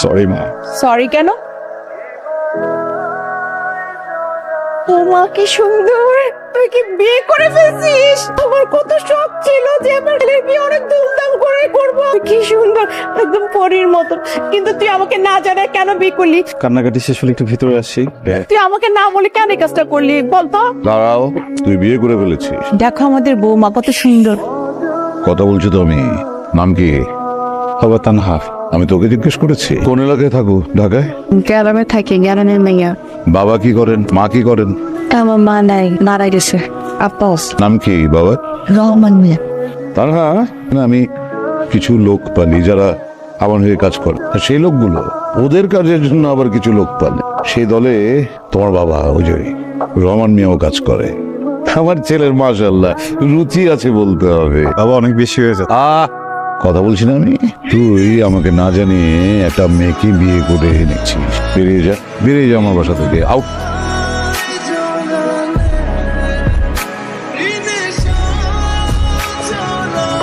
Sorry মা sorry কেন? ও মা কি সুন্দর তুই কি বিয়ে করে ফেলছিস? আমার কত শখ ছিল যে আমার ছেলের বিয়ে অনেক ধুমধাম করে করব। কি সুন্দর একদম পরীর মতো। কিন্তু তুই আমাকে না জানায় কেন বিয়ে করলি? কান্নাকাটি শেষ হলে একটু ভিতরে আসি। তুই আমাকে না বলে কেন এই কাজটা করলি? বলতো দাঁড়াও তুই বিয়ে করে ফেলেছিস। দেখো আমাদের বৌমা কত সুন্দর। কথা বলছো তো আমি। নাম কি? খবর তানহা আমি তোকে জিজ্ঞেস করেছি। কোন এলাকায় থাকো? ঢাকায়? গ্রামে থাকি গ্রামের মেয়া। বাবা কি করেন? মা কি করেন? আমার মা নাই মারা গেছে। আপাস নাম কি বাবা? রহমান মিয়া। তানহা না আমি কিছু লোক পালি যারা আমার হয়ে কাজ করে। সেই লোকগুলো ওদের কাজের জন্য আবার কিছু লোক পালে। সেই দলে তোমার বাবা ওই যে রহমান মিয়াও কাজ করে। আমার ছেলের মাশাল্লাহ রুচি আছে বলতে হবে। বাবা অনেক বেশি হয়েছে আহ কথা বলছি না আমি? তুই আমাকে না জানিয়ে একটা মেয়েকে বিয়ে করে এনেছিস। বেরিয়ে যা বেরিয়ে যা আমার বাসা থেকে। আউট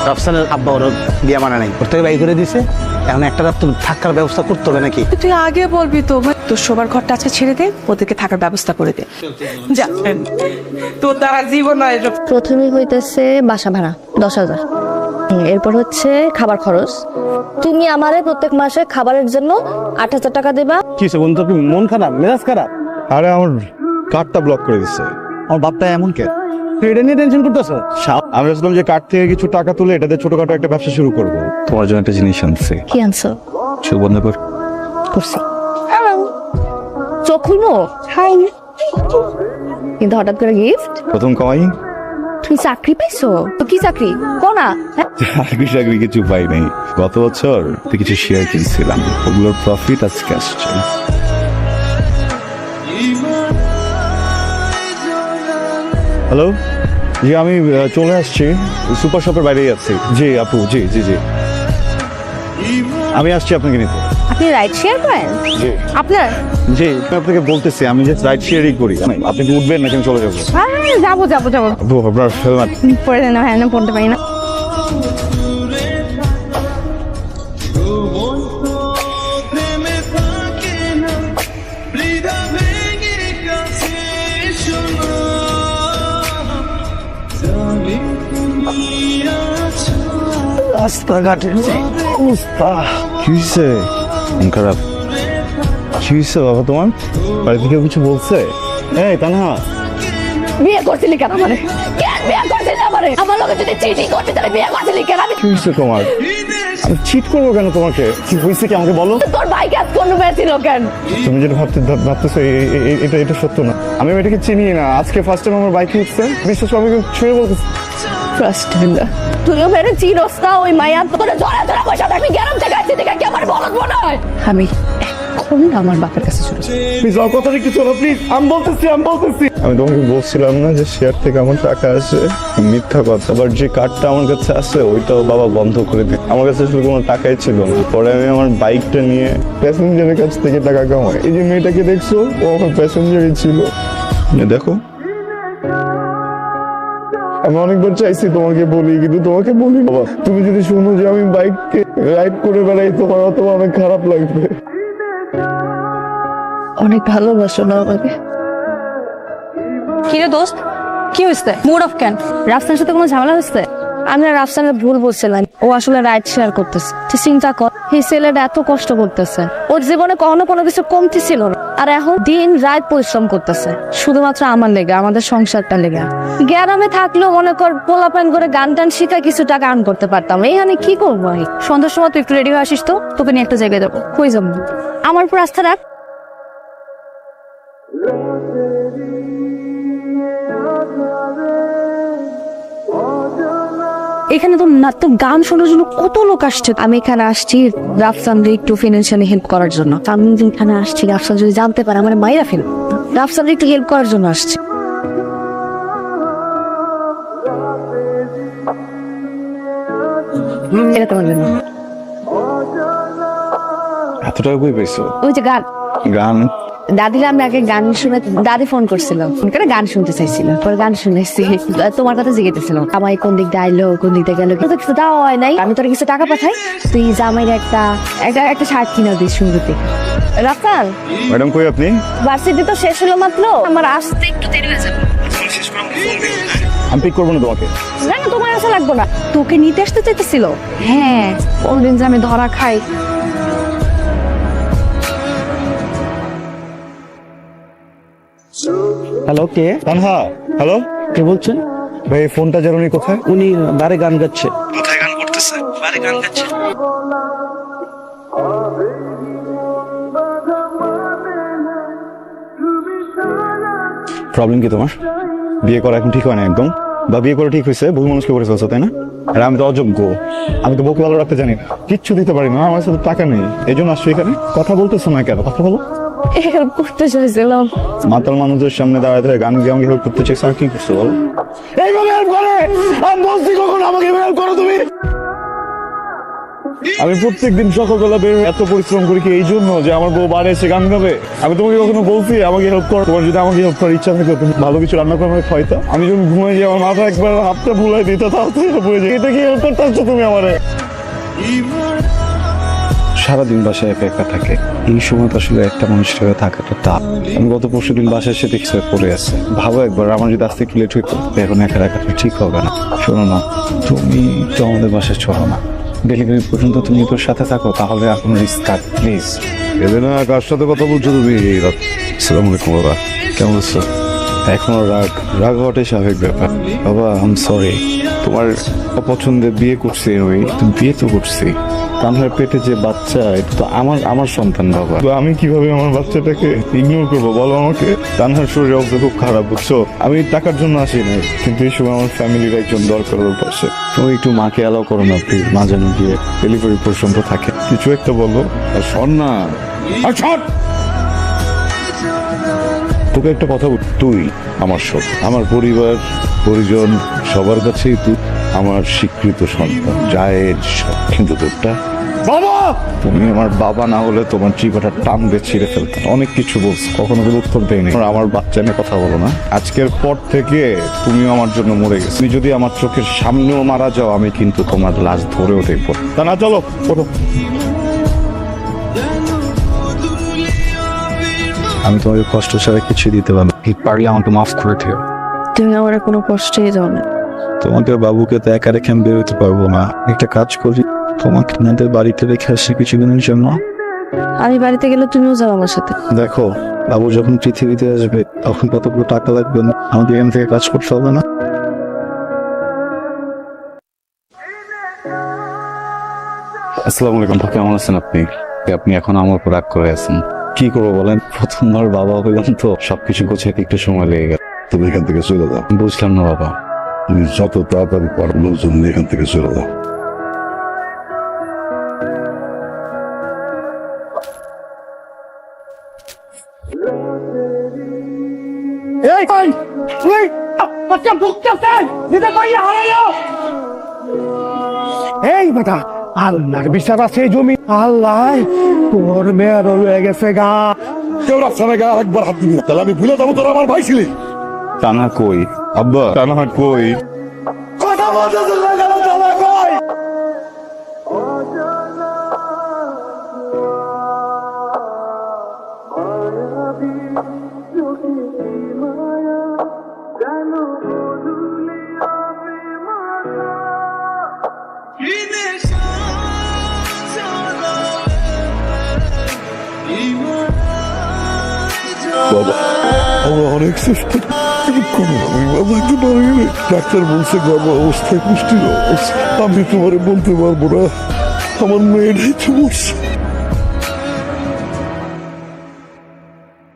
রাফসানের আব্বা ওর বিয়া মানা নাই। ওর থেকে বাই করে দিছে। এখন একটা রাত তো থাকার ব্যবস্থা করতে হবে নাকি? তুই আগে বলবি তো তোর শোবার ঘরটা আছে ছেড়ে দে ওদেরকে থাকার ব্যবস্থা করে দে। যা। তোর দ্বারা জীবন নয় প্রথমেই হইতেছে বাসা ভাড়া দশ হাজার। এরপর হচ্ছে খাবার খরচ। তুমি আমারে প্রত্যেক মাসে খাবারের জন্য আট হাজার টাকা দেবা। কি হয়েছে বন্ধু আপনি মন খারাপ? মেজাজ খারাপ? আরে আমার কার্ডটা ব্লক করে দিচ্ছে আমার বাপটা এমন কে? এটা নিয়ে টেনশন করতেছো? আমি ভাবছিলাম যে কার্ড থেকে কিছু টাকা তুলে এটাতে ছোটখাটো একটা ব্যবসা শুরু করব। তোমার জন্য একটা জিনিস আনছি। কি আনছো? কর। করছি। চোখ খুলবো? কিন্তু হঠাৎ করে গিফট প্রথম কামাই। তুমি চাকরি পাইছো? তো কি চাকরি? কোনা হ্যাঁ? চাকরি চাকরি কিছু পাই নাই। গত বছর কিছু শেয়ার কিনছিলাম। ওগুলোর প্রফিট আজকে আসছে। হ্যালো জি, আমি চলে আসছি। সুপার শপের বাইরেই আছি। জি, আপু, জি জি জি। আমি আসছি আপনাকে নিতে। আপনি রাইড শেয়ার করেন? জি। আপনার? জি আপনাকে বলতেছি আমি যে রাইড শেয়ারই করি। আপনি কি উঠবেন নাকি আমি চলে যাব? যাব যাব যাব। আপু আপনার হেলমেট পরে না হ্যাঁ না পড়তে পারি না। রাস্তাঘাটের অবস্থা। কি হয়েছে মন খারাপ। কি হয়েছে বাবা তোমার? বাড়ি থেকে কিছু বলছে? এই তানহা। বিয়ে করছিলি কেন আমারে? কেন বিয়ে করছিলি আমারে? আমার লোকে যদি চিঠি করতে তাহলে বিয়ে করছিলি কেন আমি? কি হয়েছে তোমার? আমি চিট করব কেন তোমাকে? কি হয়েছে কি আমাকে বলো? তোর কোন? তুমি যেটা ভাবতে ভাবতেছো এটা এটা সত্য না। আমি এটাকে চিনি না। আজকে ফার্স্ট টাইম আমার বাইকে উঠছে। বিশ্বাস করো, আমি ছুঁয়ে বলতেছি। ট্রাস্ট তুইও মেরে চিরস না ওই মায়া তোরে জড়া জড়া পয়সা থাকবি গ্যারাম থেকে আসছি দেখে কি আমার বলদ মনে হয়? আমি এখন আমার বাপের কাছে চলে প্লিজ আমার কথাটা একটু চলো প্লিজ আমি বলতেছি আমি বলতেছি। আমি তোমাকে বলছিলাম না যে শেয়ার থেকে আমার টাকা আসে মিথ্যা কথা। আবার যে কার্ডটা আমার কাছে আছে ওইটাও বাবা বন্ধ করে দিই আমার কাছে আসলে কোনো টাকাই ছিল না। পরে আমি আমার বাইকটা নিয়ে প্যাসেঞ্জারের কাছ থেকে টাকা কামাই। এই যে মেয়েটাকে দেখছ ও আমার প্যাসেঞ্জারই ছিল। দেখো আমি অনেকবার চাইছি তোমাকে বলি কিন্তু তোমাকে বলি বাবা তুমি যদি শুনো যে আমি বাইককে রাইড করে বেড়াই তোমার অথবা অনেক খারাপ লাগবে। অনেক ভালোবাসো না আমাকে। কিরে দোস্ত কি হয়েছে? মুড অফ ক্যান রাফসানের সাথে কোনো ঝামেলা হচ্ছে আমি রাফসানের ভুল বলছিলাম। ও আসলে রাইড শেয়ার করতেছে। তুই চিন্তা কর এই ছেলেটা এত কষ্ট করতেছে। ওর জীবনে কখনো কোনো কিছু কমতি ছিল না। আর এখন দিন রাত পরিশ্রম করতেছে। শুধুমাত্র আমার লেগে, আমাদের সংসারটা লেগে। গ্যারামে থাকলেও মনে কর, পোলাপান করে গান টান শিখা কিছু টাকা আর্ন করতে পারতাম। এখানে কি করব সন্ধ্যার সময় তুই একটু রেডি হয়ে আসিস তো? তোকে নিয়ে একটা জায়গায় যাব। কই যাব? আমার উপর আস্থা রাখ। এখানে তো না তোর গান শোনার জন্য কত লোক আসছে? আমি এখানে আসছি রাফসানকে একটু ফিনান্সিয়ালি হেল্প করার জন্য। আমি যে এখানে আসছি রাফসান যদি জানতে পারে আমার মাইরা ফেল। রাফসানকে একটু হেল্প করার জন্য আসছি। এটা তোমার জন্য। এত টাকা কই পাইছো? ওই যে গান। গান। দাদিরা আমি আগে গান শুনে দাদি ফোন করছিল। ফোন করে গান শুনতে চাইছিল। পরে গান শুনেছি। তোমার কথা আমায় কোন দিক দিয়ে আইলো কোন দিক দিয়ে গেলো? কিন্তু কিছু দেওয়া হয় নাই। আমি তোর কিছু টাকা পাঠাই তুই জামাইয়ের একটা একটা শার্ট কিনে দিস রাফাল? ম্যাডাম কই আপনি? ভার্সিটি তো শেষ হলো মাত্র। আমার আসতে একটু দেরি হয়ে যাবে। আমি পিক করব না তোমাকে। না না তোমার আসা লাগবে না। তোকে নিতে আসতে চাইতেছিল। হ্যাঁ কোনদিন যে আমি ধরা খাই। হ্যালো কে? তানহা হ্যালো? কে বলছেন? ভাই ফোনটা যেন উনি কোথায়? উনি বারে গান গাচ্ছে। কোথায় গান করতেছে? বারে গান গাচ্ছে। প্রবলেম কি তোমার? বিয়ে করা এখন ঠিক হয় না একদম? বা বিয়ে করে ঠিক হয়েছে বহু মানুষকে করে ফেলছো তাই না? আর আমি তো অযোগ্য। আমি তো বউকে ভালো রাখতে জানি না। কিচ্ছু দিতে পারি না আমার সাথে টাকা নেই। এই জন্য আসছো এখানে? কথা বলতেছো না কেন? কথা বলো। হেল্প করতে চাইছিলাম। মাতাল মানুষদের সামনে দাঁড়ায় দাঁড়ায় গান গিয়ে আমাকে হেল্প করতে চাইছো আর কি করছ বলো? এইভাবে হেল্প করে? আমি বলছি কখন আমাকে হেল্প করো তুমি? আমি প্রত্যেকদিন সকালবেলা বের হয়ে এত পরিশ্রম করি কি এই জন্য যে আমার বউ বাড়ি এসে গান গাবে? আমি তোমাকে কখনো বলছি আমাকে হেল্প করো? তোমার যদি আমাকে হেল্প করার ইচ্ছা থাকে তুমি ভালো কিছু রান্না করে আমাকে খাইতা আমি যখন ঘুমাই যাই আমার মাথা একবার হাতটা ভুলাই দিত তাও তো হেল্প হয়ে যায়। এটা কি হেল্প করতে আসছো তুমি আমারে? সারাদিন বাসায় একা একা থাকে। এই সময় তো আসলে একটা মানুষের হয়ে থাকাটা তা আমি গত পরশু দিন বাসায় এসে দেখছি পড়ে আছে। ভাবো একবার, আমার যদি আসতে একটু লেট হইতো এখন একা রাখাটা ঠিক হবে না। শোনো না, তুমি তো আমাদের বাসায় চলো না। ডেলিভারি পর্যন্ত তুমি তোর সাথে থাকো, তাহলে এখন রিস্ক কাট প্লিজ এদের না কার সাথে কথা বলছো তুমি? সালাম আলাইকুম কেমন আছো? এখনও রাগ। রাগ হওয়াটাই স্বাভাবিক ব্যাপার। বাবা আম সরি তোমার অপছন্দে বিয়ে করছি ওই তুমি বিয়ে তো করছি। তানহার পেটে যে বাচ্চা এটা তো আমার আমার সন্তান বাবা। তো আমি কীভাবে আমার বাচ্চাটাকে ইগনোর করব বলো আমাকে? তানহার শরীর অবস্থা খুব খারাপ বুঝছ? আমি টাকার জন্য আসি নাই কিন্তু এই সময় আমার ফ্যামিলির একজন দরকার ওর পাশে। তুমি একটু মাকে অ্যালাউ করো না প্লিজ মা যেন গিয়ে ডেলিভারি পর্যন্ত থাকে। কিছু একটা বলো। আর শোন না। আর তোকে একটা কথা বল। তুই আমার সব আমার পরিবার পরিজন সবার কাছেই তুই আমার স্বীকৃত সন্তান জায়ের সব। কিন্তু তোরটা? বাবা! তুমি আমার বাবা না হলে তোমার জিভাটা টান দিয়ে ছিঁড়ে ফেলতে। অনেক কিছু বলছো কখনো কোনো উত্তর দেয়নি। আমার বাচ্চা নিয়ে কথা বলো না। আজকের পর থেকে তুমিও আমার জন্য মরে গেছো। তুমি যদি আমার চোখের সামনেও মারা যাও আমি কিন্তু তোমার লাশ ধরেও দেখব। তা না চলো ওঠো। আমি তোমাকে কষ্ট ছাড়া কিছু দিতে পারব ঠিক পারলে আমাকে মাফ করে দিও তুমি আমার কোনো কষ্টই দাও না। তোমাকে বাবুকে তো একা রেখে আমি বেরোতে পারব না। একটা কাজ করি তোমাকে আপনাদের বাড়িতে রেখে আসি কিছুদিনের জন্য। আমি বাড়িতে গেলে তুমিও যাও আমার সাথে। দেখো বাবু যখন পৃথিবীতে আসবে তখন কতগুলো টাকা লাগবে না? আমাকে এখান থেকে কাজ করতে হবে না? আসসালামু আলাইকুম। কেমন আছেন আপনি? আপনি এখন আমার উপর রাগ করে আছেন। কি করব বলেন? প্রথমবার বাবা হইলাম তো সবকিছু গোছাতে একটু সময় লেগে গেল। তুমি এখান থেকে চলে যাও। বুঝলাম না বাবা। তুমি যত তাড়াতাড়ি পারো লোকজন এখান থেকে চলে যাও। এই বেটা আল্লাহর বিচার আছে জমি। আল্লাহ তোর মেয়ের রয়ে গেছে গা। কেউ রাস্তায় গা একবার হাত দিবি। তাহলে আমি ভুলে যাব তোর আমার ভাই ছিলি। টানা কই? আব্বা। টানা কই? কথা বলতে বাবা অনেক চেষ্টা কোনো আমি বাবাকে পারিনি ডাক্তার বলছে, বাবা অবস্থায় পুষ্টির অবস্থা। আমি তোমারে বলতে পারব না। আমার মেয়েটাই তো বলছে